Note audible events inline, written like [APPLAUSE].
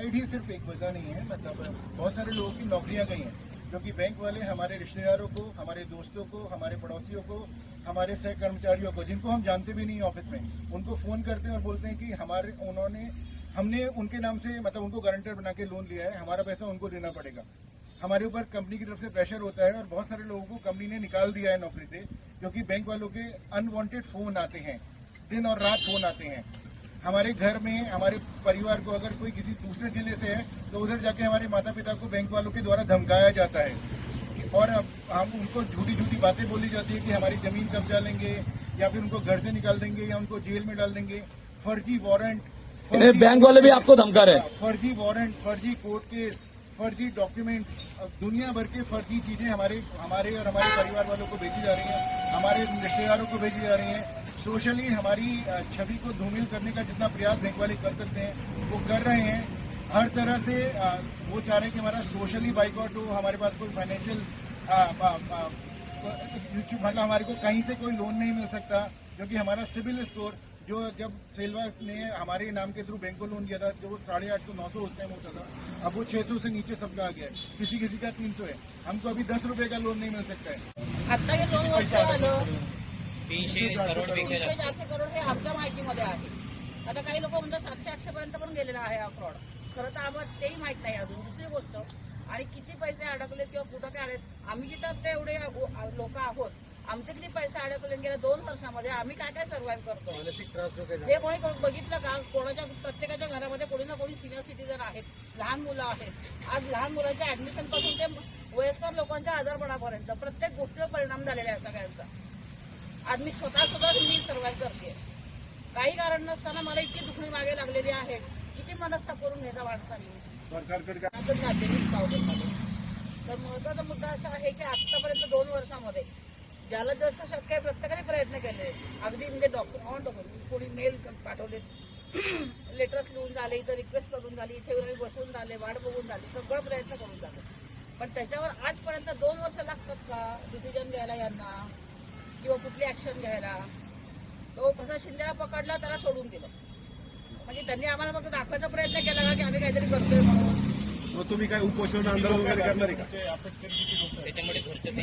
Suicide ही सिर्फ़ एक वजह नहीं है मतलब बहुत सारे लोगों की नौकरियाँ गई हैं क्योंकि बैंक वाले हमारे रिश्तेदारों को, हमारे दोस्तों को, हमारे पड़ोसियों को, हमारे सह कर्मचारियों को, जिनको हम जानते भी नहीं ऑफ़िस में, उनको फ़ोन करते हैं और बोलते हैं कि हमारे, उन्होंने, हमने उनके नाम से मतलब उनको गारंटर बना के लोन लिया है, हमारा पैसा उनको देना पड़ेगा। हमारे ऊपर कंपनी की तरफ़ से प्रेशर होता है और बहुत सारे लोगों को कंपनी ने निकाल दिया है नौकरी से क्योंकि बैंक वालों के अनवांटेड फ़ोन आते हैं, दिन और रात फ़ोन आते हैं। हमारे घर में हमारे परिवार को अगर कोई किसी दूसरे ज़िले से है तो उधर जाके हमारे माता पिता को बैंक वालों के द्वारा धमकाया जाता है। और अब हम उनको झूठी झूठी बातें बोली जाती है कि हमारी ज़मीन कब्जा लेंगे या फिर उनको घर से निकाल देंगे या उनको जेल में डाल देंगे। फर्जी वारंट बैंक वाले भी आपको धमका रहे फर्जी वारंट फर्जी कोर्ट केस फर्जी डॉक्यूमेंट्स दुनिया भर के फर्जी चीज़ें हमारे हमारे और हमारे परिवार वालों को भेजी जा रही हैं हमारे रिश्तेदारों को भेजी जा रही हैं। सोशली हमारी छवि को धूमिल करने का जितना प्रयास बैंक वाले कर सकते हैं, वो कर रहे हैं। हर तरह से वो चाह रहे हैं कि हमारा सोशली बाइकआउट हो, हमारे पास कोई फाइनेंशियल मतलब हमारे को कहीं से कोई लोन नहीं मिल सकता, क्योंकि हमारा सिविल स्कोर जो जब सेलवा ने हमारे नाम के थ्रू बैंक को लोन दिया था, जो साढ़े आठ सौ, नौ सौ उस टाइम होता था, अब वो छह सौ से नीचे सबका आ गया है। किसी किसी का तीन सौ है। हमको अभी दस रुपए का लोन नहीं मिल सकता है। हे तीनशे करोडपेक्षा तीनशे जास्त चारशे करोड हे आपल्या माहितीमध्ये आहे. आता काही लोक म्हणतात सातशे आठशे पर्यंत पण गेलेला आहे हा फ्रॉड खरं तर आम्हाला तेही माहीत नाही अजून. दुसरी गोष्ट आणि किती पैसे अडकले किंवा कुठं काय आलेत आम्ही जिथं ते एवढे लोक आहोत. आमचे किती पैसे अडकले गेल्या दोन वर्षामध्ये आम्ही काय काय सर्व्हाइव्ह करतो मानसिक त्रास जो काही हे कोणी कोण बघितलं का? कोणाच्या प्रत्येकाच्या घरामध्ये कोणी ना कोणी सिनियर सिटीजन आहेत. लहान मुलं आहेत. आज लहान मुलांच्या ऍडमिशनपासून ते वयस्कर लोकांच्या आजारपणापर्यंत प्रत्येक गोष्टीवर परिणाम झालेला आहे सगळ्यांचा. आज मी स्वतः सुद्धा मी सर्व्हाइव्ह करते काही कारण नसताना मला इतकी दुखणी मागे लागलेली आहे किती मनस्ताप करून घ्यायचा माणसाने सरकारकडे काय- आता जाते मी पावसामध्ये. तर महत्त्वाचा मुद्दा असा आहे की आतापर्यंत दोन वर्षामध्ये ज्याला जसं शक्य आहे प्रत्येकाने प्रयत्न केले. अगदी म्हणजे डॉक्टर कोणी मेल पाठवले [CLEARS THROAT] लेटर्स लिहून झाले इथं रिक्वेस्ट करून झाली इथे बसून झाले वाट बघून झाली सगळं प्रयत्न करून झाले. पण त्याच्यावर आजपर्यंत दोन वर्ष लागतात का? डिसिजन घ्यायला यांना. कुठली ऍक्शन घ्यायला? तो प्रसाद शिंदेला पकडला त्याला सोडून दिलं. म्हणजे त्यांनी आम्हाला फक्त दाखवायचा प्रयत्न केला का की आम्ही काहीतरी करतोय म्हणून. मग तुम्ही काय उपोषण आंदोलन वगैरे करणार आहे का? त्याच्यामुळे घरचं